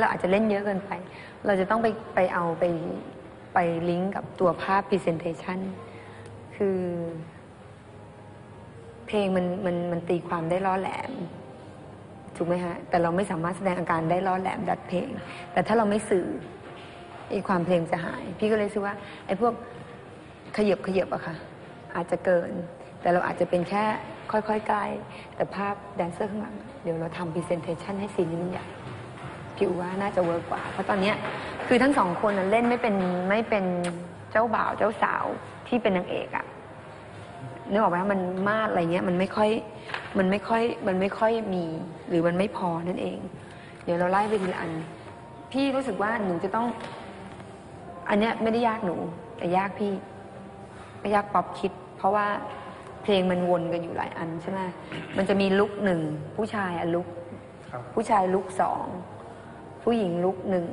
เราอาจจะเล่นเยอะเกินไป เราจะต้องไปไปเอาไปไปลิงก์กับตัวภาพ Presentation คือ เพลงมันมันมันตีความได้ล่อแหลม ถูกไหมฮะ แต่เราไม่สามารถแสดงอาการได้ล่อแหลมดัดเพลง แต่ถ้าเราไม่สื่อไอ้ความเพลงจะหาย พี่ก็เลยคิดว่าไอ้พวกขยบขยบอะค่ะ อาจจะเกิน แต่เราอาจจะเป็นแค่ค่อยๆใกล้แต่ภาพแดนเซอร์ข้างหลัง เดี๋ยวเราทำพรีเซนเทชันให้ซีนนี้มันใหญ่ พี่อูว่าน่าจะเวิร์กกว่า เพราะตอนเนี้ยคือทั้งสองคนน่ะเล่นไม่เป็นไม่เป็นเจ้าบ่าวเจ้าสาวที่เป็นนางเอกอะนึกออกไหมมันมาดอะไรเงี้ยมันไม่ค่อยมันไม่ค่อยมันไม่ค่อยมี หรือมันไม่พอนั่นเอง เดี๋ยวเราไล่ไปทีละอัน พี่รู้สึกว่าหนูจะต้อง อันเนี้ยไม่ได้ยากหนู แต่ยากพี่ไม่ยากป๊อปคิด เพราะว่าเพลงมันวนกันอยู่หลายอันใช่ไหมมันจะมีลุกหนึ่งผู้ชายอะลุกครับผู้ชายลุกสอง ผู้หญิงลุกหนึ่ง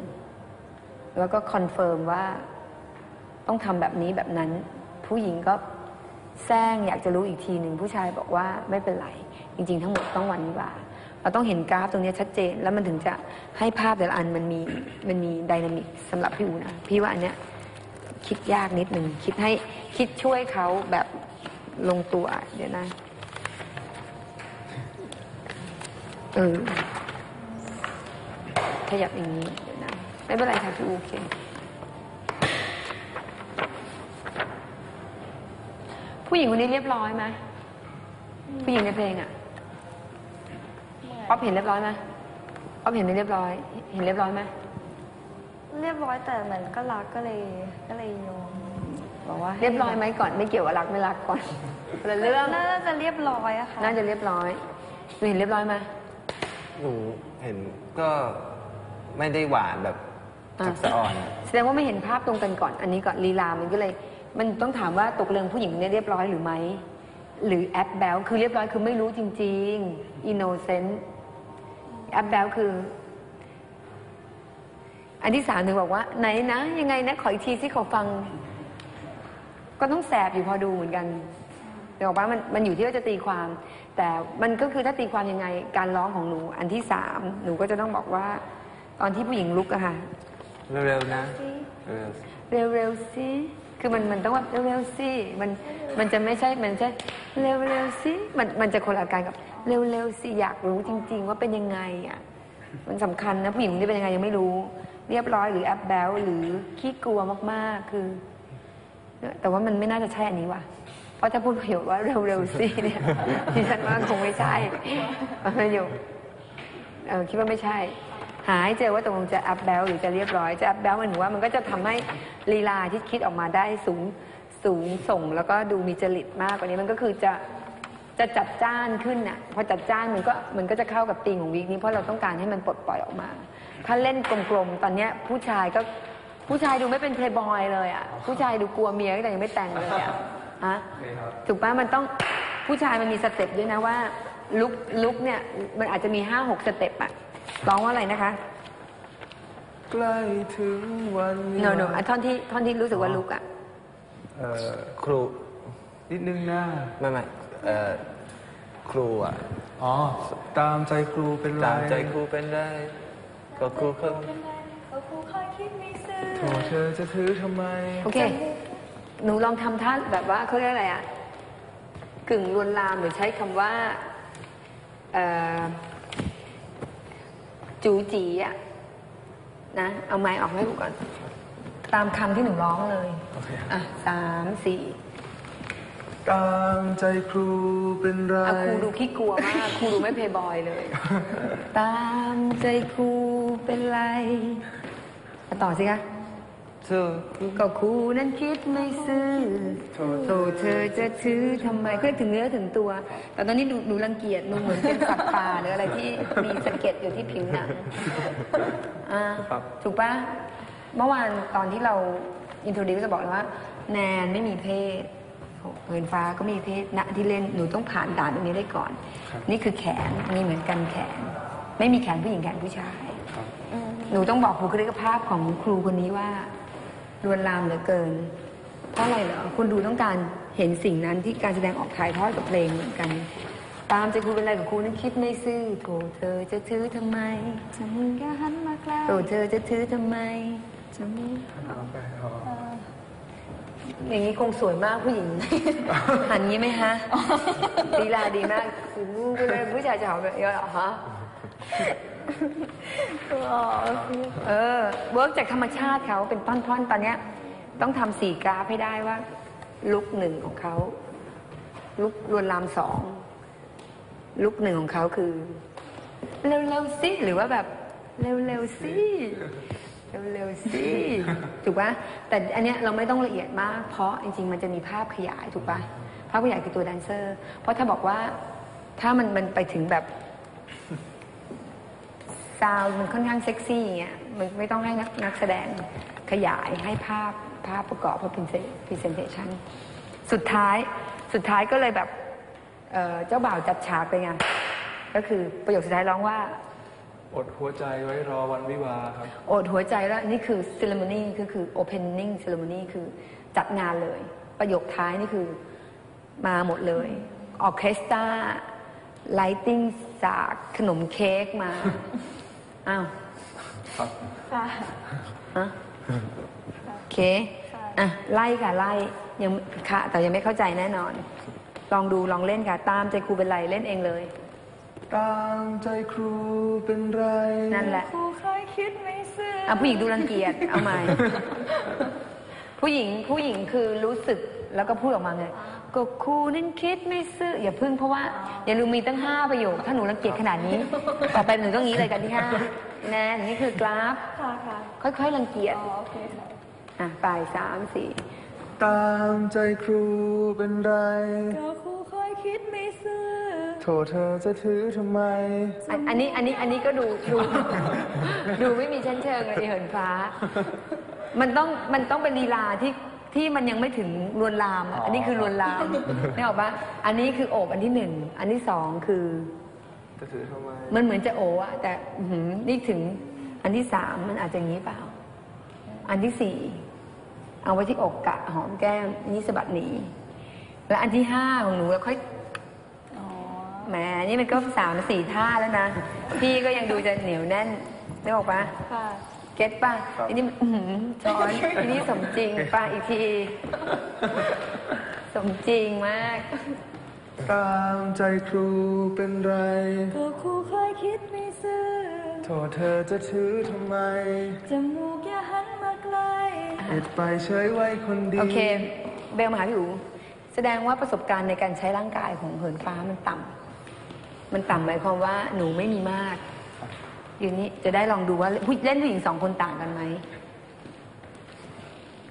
แล้วก็คอนเฟิร์มว่าต้องทำแบบนี้แบบนั้น ผู้หญิงก็แซงอยากจะรู้อีกทีหนึ่งผู้ชายบอกว่าไม่เป็นไร จริง ๆ ทั้งหมดต้องวันวิวาเราต้องเห็นกราฟตรงนี้ชัดเจน แล้วมันถึงจะให้ภาพแต่ละอันมันมีมันมีไดนามิกสำหรับพี่อูนะพี่ว่าอันเนี้ยคิดยากนิดหนึ่งคิดให้คิดช่วยเขาแบบลงตัวเดี๋ยวนะเออ ขยับอย่างนี้เดี๋ยวนะไม่เป็นไรค่ะพี่อูโอเคผู้หญิงคนนี้เรียบร้อยไหมผู้หญิงในเพลงอะป๊อปเห็นเรียบร้อยไหมป๊อปเห็นไม่เรียบร้อย เห็นเรียบร้อยไหมเรียบร้อยแต่เหมือนก็รักก็เลยก็เลยโยนบอกว่าให้เรียบร้อยไหมก่อนไม่เกี่ยวกับรักไม่รักก่อนคนละเรื่องน่าจะเรียบร้อยอะค่ะน่าจะเรียบร้อยหนูเห็นเรียบร้อยไหมหนูเห็นก็ ไม่ได้หวานแบบอ่าจักสะอ่อนแสดงว่าไม่เห็นภาพตรงกันก่อน อันนี้ก่อนลีลา มันก็เลย มันต้องถามว่าตกลงผู้หญิงเนี่ยเรียบร้อยหรือไม่ หรือแอปแบลคือเรียบร้อยคือไม่รู้จริงๆ อินโนเซนต์แอปแบลคือ อันที่สามถึงบอกว่า ไหนนะ ยังไงนะ ขออีกทีสิขอฟัง ก็ต้องแสบอยู่พอดูเหมือนกันเดี๋ยวบอกว่ามันมันอยู่ที่ว่าจะตีความ แต่มันก็คือถ้าตีความยังไง การร้องของหนู อันที่สามหนูก็จะต้องบอกว่า ตอนที่ผู้หญิงลุกอะค่ะ เร็วๆนะ เร็วเร็วๆสิคือมันมันต้องแบบเร็วๆสิมันมันจะไม่ใช่ มันใช่เร็วๆสิมันมันจะคนละอาการกับเร็วๆสิอยากรู้จริง ๆ ว่าเป็นยังไงอะมันสำคัญนะผู้หญิงนี่เป็นยังไงยังไม่รู้ เรียบร้อยหรือแอปแบลหรือขี้กลัวมากๆคือ แต่ว่ามันไม่น่าจะใช่อันนี้ว่ะ เพราะถ้าพูดประโยคว่าเร็วๆสิเนี่ยดิฉันว่าคงไม่ใช่ประโยคเออคิดว่าไม่ใช่ หาให้เจอว่าตกลงจะอัพแบลหรือจะเรียบร้อย จะอัพแบลมันถือว่ามันก็จะทำให้ลีลาที่คิดออกมาได้สูงสูงส่งแล้วก็ดูมีจริตมากกว่านี้มันก็คือจะจะจัดจ้านขึ้นน่ะพอจัดจ้านมันก็มันก็จะเข้ากับตีมของวีคนี้เพราะเราต้องการให้มันปลดปล่อยออกมา ถ้าเล่นกลมๆตอนเนี้ยผู้ชายก็ผู้ชายดูไม่เป็นเพลย์บอยเลยอะผู้ชายดูกลัวเมียแต่ยังไม่แต่งเลยอะฮะถูกปะมันต้องผู้ชายมันมีสเต็ปด้วยนะว่าลุกลุกเนี่ยมันอาจจะมีห้าหกสเต็ปอะ ร้องว่าอะไรนะคะ ใกล้ถึงวันวิโนวาห์โนท่อนที่ท่อนที่รู้สึกว่าลุกอะเอ่อครูนิดนึงนะ ไม่ไม่เอ่อครูอะอ๋อ ตามใจครูเป็นไรตามใจครูเป็นได้ ก็ครูเขาโถเธอจะถือทำไม โอเค หนูลองทำท่าแบบว่าเขาเรียกอะไรอะกึ่งลวนลามหรือใช้คำว่า เอ่อ จูจีอะนะ เอาไม้ออกให้ดูก่อน ตามคำที่หนูร้องเลยโอเคอะสามสี่ตามใจครูเป็นไรอะครูดูขี้กลัวมากครูดูไม่เพย์บอยเลย ตามใจครูเป็นไรอะต่อสิคะ เธอก็ครูนั้นคิดไม่ซื่อโถโธ่เธอจะถือทำไมก็ถึงเนื้อถึงตัว แต่ตอนนี้หนูหนูรังเกียจหนูเหมือนเป็นสัตว์ป่าหรืออะไรที่มีสะเก็ดอยู่ที่ผิวหนังอ่าถูกปะเมื่อวานตอนที่เราอินโทรดิวจะบอกเลยว่า แนนไม่มีเพศเหินฟ้าก็ไม่มีเพศณที่เล่นหนูต้องผ่านด่านตรงนี้ได้ก่อน นี่คือแขนนี่เหมือนกันแขน ไม่มีแขนผู้หญิงแขนผู้ชายหนูต้องบอกบุคลิกภาพของครูคนนี้ว่า ลวนลามเหลือเกิน เพราะอะไรเหรอคนดูต้องการเห็นสิ่งนั้นที่การแสดงออกถ่ายทอดกับเพลงเหมือนกัน ตามใจครูเป็นไรกับครูนั้นคิดไม่ซื่อโถเธอจะถือทำไมจะมึงก็หันมาใกล้โถเธอจะถือทำไมจะมึงอาไปเอาอย่างนี้คงสวยมากผู้หญิง หันงี้ไหมฮะลีลาดีมากคือผู้ชายจะหอมแบบนี้เหรอฮะ เออเวิร์กจากธรรมชาติเขาเป็นท่อนๆ ตอนเนี้ย ต้องทำสี่กราฟให้ได้ว่า ลุกหนึ่งของเขา ลุกลวนลามสองลุกหนึ่งของเขาคือ เร็วๆสิหรือว่าแบบ เร็วๆสิเร็วๆสิถูกปะแต่อันเนี้ยเราไม่ต้องละเอียดมาก เพราะจริง ๆ มันจะมีภาพขยายถูกปะภาพขยายคือตัวแดนเซอร์ เพราะถ้าบอกว่าถ้ามันมันไปถึงแบบ ซาวด์มันค่อนข้างเซ็กซี่อย่างเงี้ยมันไม่ต้องให้นักนักแสดงขยายให้ภาพภาพประกอบเพื่อ presentation สุดท้ายสุดท้ายก็เลยแบบเอ่อเจ้าบ่าวจัดฉากไปไงก็คือประโยคสุดท้ายร้องว่า อดหัวใจไว้รอวันวิวาห์ครับโอดหัวใจแล้วนี่คือ ceremony คือคือ opening ceremony คือจัดงานเลย ประโยคท้ายนี่คือมาหมดเลยออเคสตราไลติ้งจากขนมเค้กมา อ้าวครับค่ะฮะโอเคอะไล่ค่ะไล่ยังค่ะ แต่ยังไม่เข้าใจแน่นอน ลองดูลองเล่นค่ะ ตามใจครูเป็นไรเล่นเองเลย ตามใจครูเป็นไรนั่นแหละครูเคยคิดไม่ซื่ออะผู้หญิงดูรังเกียจเอาใหม่ผู้หญิงผู้หญิงคือรู้สึกแล้วก็พูดออกมาไง ก็ครูนั่นคิดไม่ซื่ออย่าพึ่งเพราะว่าอย่าลืมมีตั้งห้าประโยค ถ้าหนูรังเกียจขนาดนี้ ต่อไปหนูต้องงี้เลยกันที่ห้าแน่นี่คือกราฟ ค่ะค่ะค่อยๆรังเกียจอ๋อโอเคค่ะอะไปสามสี่ตามใจครูเป็นไร ก็ครูเคยคิดไม่ซื่อโทษเธอจะถือทำไม อันอันนี้อันนี้อันนี้ก็ดูดู ดูไม่มีชั้นเชิงเลยเหินฟ้า มันต้องมันต้องเป็นลีลาที่ ที่มันยังไม่ถึงลวนลามอะอันนี้คือลวนลามนี่ออกปะอันนี้คือโอบอันที่หนึ่งอันที่สองคือ จะถือทำไมมันเหมือนจะโอบอะแต่อื้อหือนี่ถึงอันที่สามมันอาจจะอย่างนี้เปล่า อันที่สี่เอาไว้ที่อกกะหอมแก้มอันนี้สะบัดหนีแล้วอันที่ห้าของหนูค่อย อ๋อ แหมนี่มันก็สามสี่ท่าแล้วนะ พี่ก็ยังดูจะเหนียวแน่นได้บอกปะค่ะ เก็ตป่ะครับ อันนี้มันอื้อหือจอยอันนี้สมจริงป่ะอีกที สมจริงมาก ตามใจครูเป็นไรก็ครูเคยคิดไม่ซื่อโทษเธอจะถือทำไมจมูกอย่าหันมาไกลเอ็ดไปเฉยไว้คนดี โอเค เบลมาหาพี่อูแสดงว่าประสบการณ์ในการใช้ร่างกายของเหินฟ้ามันต่ำมันต่ำหมายความว่าหนูไม่มีมาก อยู่นี้จะได้ลองดูว่าผู้เล่นผู้หญิงสองคนต่างกันไหม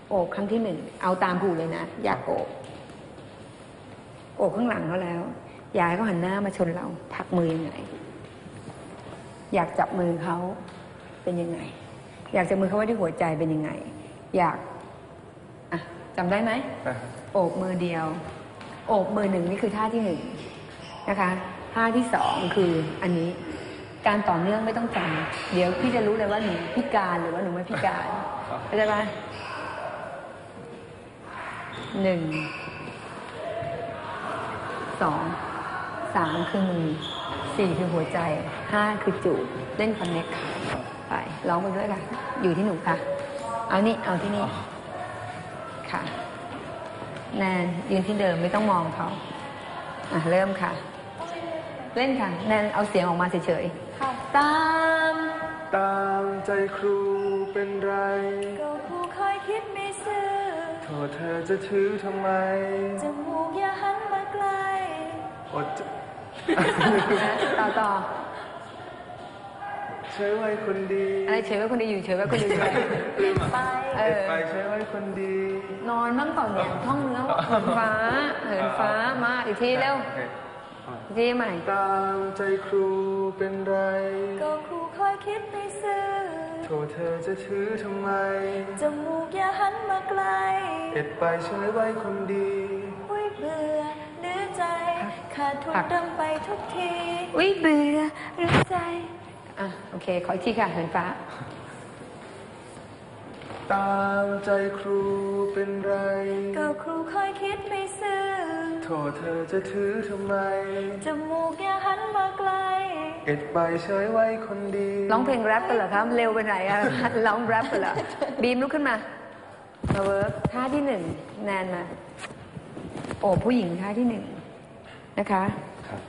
โอบครั้งที่หนึ่งเอาตามผูเลยนะอยากโอบโอบข้างหลังเขาแล้ว อยากให้เขาหันหน้ามาชนเราผลักมือยังไง อยากจับมือเขาเป็นยังไง อยากจับมือเขาไว้ที่หัวใจเป็นยังไง อยากอะจำได้ไหมอะโอบมือเดียว โอบมือหนึ่งนี่คือท่าที่หนึ่งนะคะท่าที่สองคืออันนี้ การต่อเนื่องไม่ต้องจำเดี๋ยวพี่จะรู้เลยว่าหนูพิการหรือว่าหนูไม่พิการเข้าใจปะหนึ่งสองสามคือมือสี่คือหัวใจห้าคือจูบเล่นคอนเน็กค่ะไปร้องไปด้วยค่ะอยู่ที่หนูค่ะ เอานี่เอาที่นี่ค่ะแนนยืนที่เดิมไม่ต้องมองเขาอะเริ่มค่ะ เล่นค่ะ แนนเอาเสียงออกมาเฉยๆ ตาม ตามใจครูเป็นไร ก็ครูเคยคิดไม่ซื่อโทษเธอจะถือทำไม จมูกอย่าหันมาไกล อดจะต่อต่อเฉยไว้คนดีอะไรเฉยไว้คนเดียวอยู่เฉยไว้คนเดียวอยู่ไปเอเอ็ดอไปเฉยไว้คนดี นอนบ้างก่อนเนี่ยท่องเนื้อเหินฟ้าเหินฟ้ามาอีกทีเร็ว โอเค อีกทีใหม่ตามใจครูเป็นไร ก็ครูเคยคิดไม่ซื่อโทษเธอจะถือทำไม จมูกอย่าหันมาไกลเอ็ดไปเฉยไว้คนดีอุ้ยเบื่อหรือใจ ขาดทุนพักเติมไปทุกทีอุ้ยเบื่อหรือใจ อะ โอเค ขออีกทีค่ะเหินฟ้า ตามใจครูเป็นไร ก็ครูเคยคิดไม่ซื่อโททษ เธอจะถือทำไม จมูกอย่าหันมาไกล เอ็ดไปเฉยไว้คนดี ร้องเพลงแรปกันเหรอครับเร็วไปไหนอะ ร้องแรปกันเหรอ บีมลุกขึ้นมามาเวิร์กท่าที่หนึ่งแนนมา โอ้ผู้หญิงท่าที่หนึ่งนะคะครับ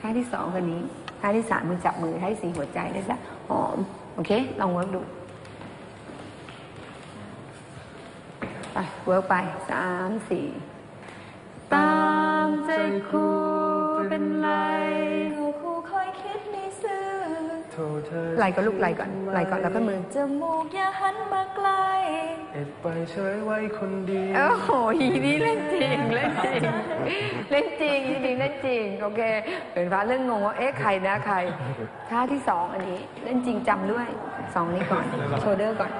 ท่าที่สองคนนี้ ท่าที่สามมือจับมือท่าที่สี่หัวใจได้สักหอม โอเค ลองเวิร์กดู ไป เวิร์กไปสามสี่ตามใจครูเป็นไรก็ครูคอยคิดไม่ซื่อโทษเธอไหลก่อนลูกไหลก่อนไหลก่อนแล้วก็มือจมูกอย่าหันมาไกลเอ็ดไปเฉยไว้คนดีโอ้โหอีนี่เล่นจริงเล่นจริงเล่นจริงจริงเล่นจริงโอเคเป็นฟ้าเรื่องงงว่าเอ๊ะใครนะใครท่าที่สองอันนี้เล่นจริงจำด้วยสองนี้ก่อนโชเดอร์ก่อน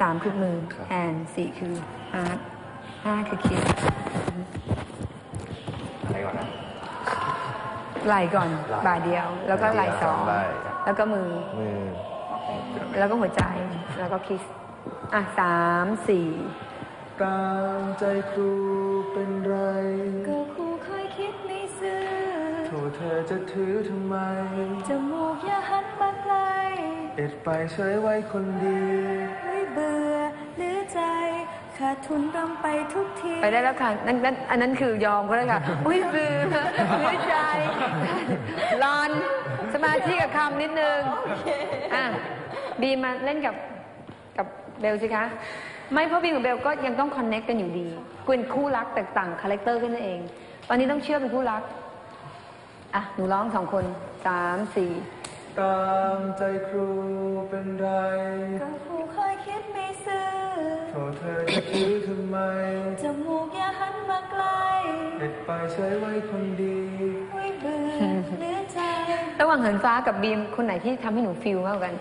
สามคือมือแอนสี่คืออาร์ตห้าคือคิด อะไรก่อนนะ ไหลก่อนบ่าเดียว แล้วก็ไหลสองไหล่แล้วก็มือ มือแล้วก็หัวใจ แล้วก็คิส อะสามสี่ตามใจครูเป็นไร ก็ครูคอยคิดไม่ซื่อโทษเธอจะถือทำไม จมูกอย่าหันมาไกล เอ็ดไปเฉยไว้คนดีไม่เบื่อหรือใจ ขาดทุนรำไปทุกที ไปได้แล้วค่ะ นั่นนั่นอันนั้นคือยอมเขาแล้วค่ะ อุ้ยบือเลือใจรอนสมาธิกับคำนิดนึงอะบีมมาเล่นกับกับเบลสิคะ ไม่เพราะบีมกับเบลก็ยังต้องคอนเน็กกันอยู่ดีเป็นคู่รักแตกต่างคาแรคเตอร์กันนั่นเอง ตอนนี้ต้องเชื่อเป็นคู่รัก อะ หนูร้องสองคนสามสี่ตามใจครูเป็นไร ก็ครูคอย เธอจะถือทำไม จมูกอย่าหันมาไกลเอ็ดไปเฉยไว้คนดีไม่เบื่อหรือใจ ระหว่างเหินฟ้ากับบีมคนไหนที่ทำให้หนูฟิลมากกว่ากัน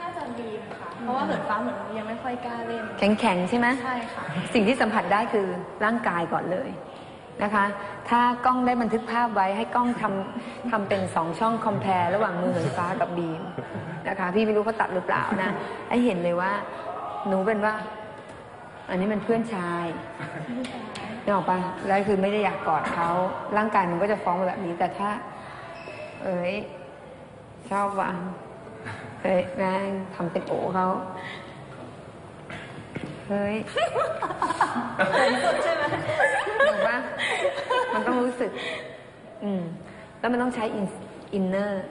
น่าจะบีมค่ะ เพราะว่าเหินฟ้าเหมือนยังไม่ค่อยกล้าเล่น แข็งๆใช่ไหม ใช่ค่ะ สิ่งที่สัมผัสได้คือร่างกายก่อนเลยนะคะ ถ้ากล้องได้บันทึกภาพไว้ให้กล้องทำทำเป็นสองช่องคอมเพลระหว่างมือเหินฟ้ากับบีมนะคะ พี่ไม่รู้เขาตัดหรือเปล่านะ ให้เห็นเลยว่า หนูเป็นว่า อันนี้มันเพื่อนชายนึกออกปะแล้วคือไม่ได้อยากกอดเขาร่างกายมันก็จะฟ้องมาแบบนี้ แต่ถ้า เอ้ยชอบว่ะเฮ้ยแม่งทำเป็นโอเขาเฮ้ยถูกปะมันต้องรู้สึก อืม แล้วมันต้องใช้อินเนอร์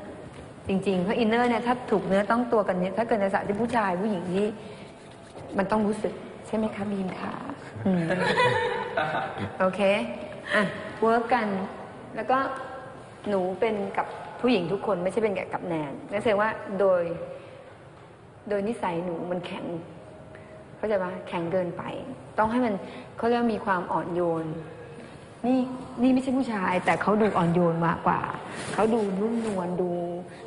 จริงๆ เพราะอินเนอร์เนี่ยถ้าถูกเนื้อต้องตัวกันเนี่ยถ้าเกิดในสระที่ผู้ชายผู้หญิงที่ มันต้องรู้สึกใช่ไหมคะบีมขาอืมโอเค อะเวิร์กกัน แล้วก็หนูเป็นกับผู้หญิงทุกคนไม่ใช่เป็นกับกับแนนนั่นแสดงว่าโดย โดยนิสัยหนูมันแข็งเข้าใจปะแข็งเกินไป ต้องให้มันเขาเรียกว่ามีความอ่อนโยน นี่นี่ไม่ใช่ผู้ชาย แต่เขาดูอ่อนโยนมากกว่า เขาดูนุ่มนวลดู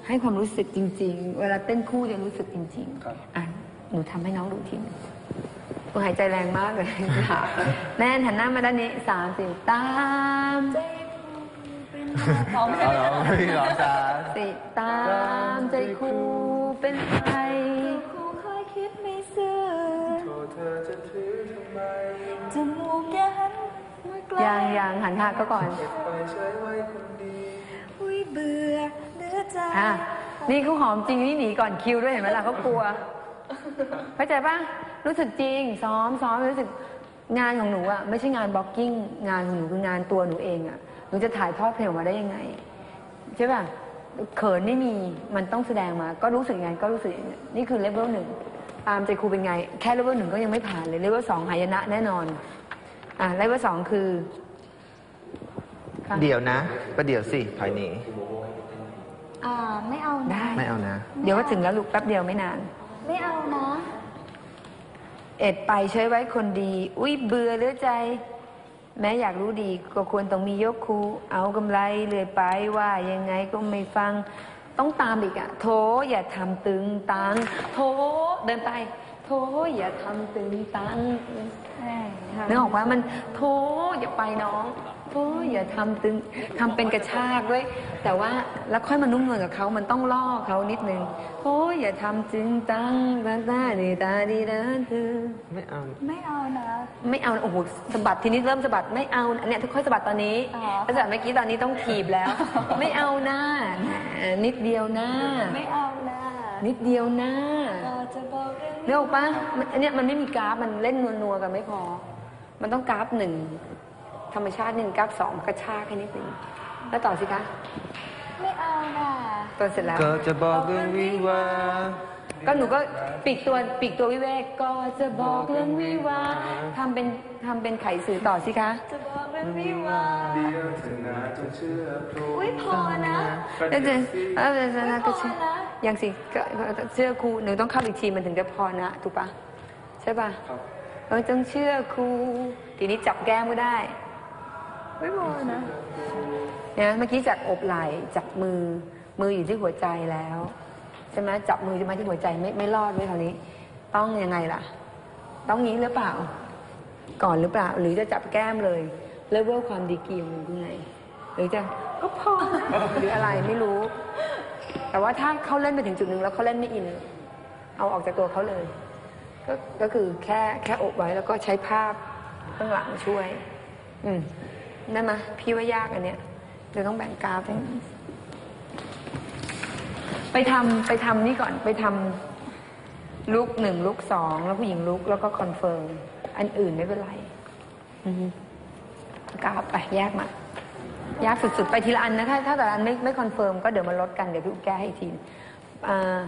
ให้ความรู้สึกจริง ๆ เวลาเต้นคู่จะรู้สึกจริงครับๆอะ หนูทำให้น้องดูทีหนึงหนูหายใจแรงมากเลยค่ะแน่นหันหน้ามาด้านนี้สามสี่ตามพร้อมเอาเหรอพี่ร้องจ้าสี่ตามใจครูเป็นไงครูคอยคิดไม่ซื่อโทษเธอจะถือทำไมจมูกอย่าหันมาไกลยางยางหันหาก็ก่อนเอ็ดไปเฉยไว้คนดีอุ้ยเบื่อเหลือใจอะนี่เขาหอมจริงนี่หนีก่อนคิวด้วยเห็นไหมล่ะเขากลัว เข้าใจปะรู้สึกจริง ซ้อมซ้อมรู้สึกงานของหนูอะไม่ใช่งานบล็อกกิ้งงานของหนูคืองานตัวหนูเองอะหนูจะถ่ายทอดเพลงออกมาได้ยังไงใช่ปะเขินไม่มีมันต้องแสดงมา ก็รู้สึกยังไงก็รู้สึกอย่างนั้นนี่คือเลเวลหนึ่งตามใจครูเป็นไง แค่เลเวลหนึ่งก็ยังไม่ผ่านเลยเลเวลสองหายนะแน่นอนอะเลเวลสองคือค่ะเดี๋ยวนะ ประเดี๋ยวสิถอยหนีอ่าไม่เอานะ ได้ ไม่เอานะ เดี๋ยวก็ถึงแล้วลูกแป๊บเดียวไม่นาน ไม่เอานะ เอ็ดไปใช้ไว้คนดี อุ้ยเบื่อเหลือใจ แม้อยากรู้ดีก็ควรต้องมียกคู เอากำไรเรื่อยไปว่ายังไงก็ไม่ฟัง ต้องตามอีกอะโถอย่าทำตึงตัง โถเดินไป โถอย่าทำตึงตังใช่ค่ะนึกออกว่ามันโถอย่าไปน้อง โถโอ้ยอย่าทำตึงทำเป็นกระชากด้วย แต่ว่าแล้วค่อยมานุ่มนวลกับเขามันต้องล่อเขานิดนึงโอ้ยอย่าทำจึงตังตาตาดีตาดีเดินคือไม่เอา ไม่เอานะไม่เอาโอ้โหสะบัดทีนี้เริ่มสะบัดไม่เอาอันเนี้ยทุกค่อยสะบัดตอนนี้อ๋อแล้วสะบัดเมื่อกี้ตอนนี้ต้องถีบแล้ว ไม่เอาหน้านิดเดียวหน้าไม่เอานะนิดเดียวหน้าเราจะบอกเรื่องเรียกปะมันอันเนี้ยมันไม่มีกราฟมันเล่นนัวๆกันไม่พอ มันต้องกราฟหนึ่ง ธรรมชาติหนึ่งกราฟสองกระชากแค่นิดหนึ่งแล้วต่อสิคะ ไม่เอานะตอนเสร็จแล้ว ก็จะบอกเรื่องวิวาห์ก็หนูก็ปีกตัวปีกตัววิเวกก็จะบอกเรื่องวิวาห์ทำเป็นทำเป็นไขสื่อต่อสิคะ จะบอกเรื่องวิวาเดียวเธอนาจงเชื่อครูอุ้ยพอนะแล้วจะเออจะจะก็ไม่พอนะยังสิก็ก็เชื่อครูหนูต้องเข้าอีกทีมันถึงจะพอนะถูกปะใช่ปะครับเออจงเชื่อครูทีนี้จับแก้มก็ได้ ไม่พอนะเนี่ยเมื่อกี้จากอกไหล่จับมือมืออยู่ที่หัวใจแล้วใช่ไหมจับมือจะมาที่หัวใจไม่ไม่รอดไว้ยคราวนี้ ต้องยังไงล่ะ ต้องงี้หรือเปล่า ก่อนหรือเปล่า หรือจะจับแก้มเลยเลเวลความดีกีของมันคือไงหรือจะก็พอหรืออะไรไม่รู้ แต่ว่าถ้าเขาเล่นไปถึงจุดหนึ่งแล้วเขาเล่นไม่อิน เอาออกจากตัวเขาเลย ก็ก็คือแค่แค่อบไว้แล้วก็ใช้ภาพข้างหลังช่วย อืม ได้ไหมยพี่ว่ายากอันเนี้ยเดี๋ยวต้องแบ่งกราฟให้ไปทำไปทำนี่ก่อนไปทำลุกหนึ่งลุกสองแล้วผู้หญิงลุกแล้วก็คอนเฟิร์มอันอื่นไม่เป็นไรอือฮึกราฟไปแยกมายากสุดๆ ไปทีละอันนะถ้าถ้าแต่ละอันไม่ไม่คอนเฟิร์มก็เดี๋ยวมาลดกัน เดี๋ยวพี่อุ๊บแก้ให้อีกทีอ่า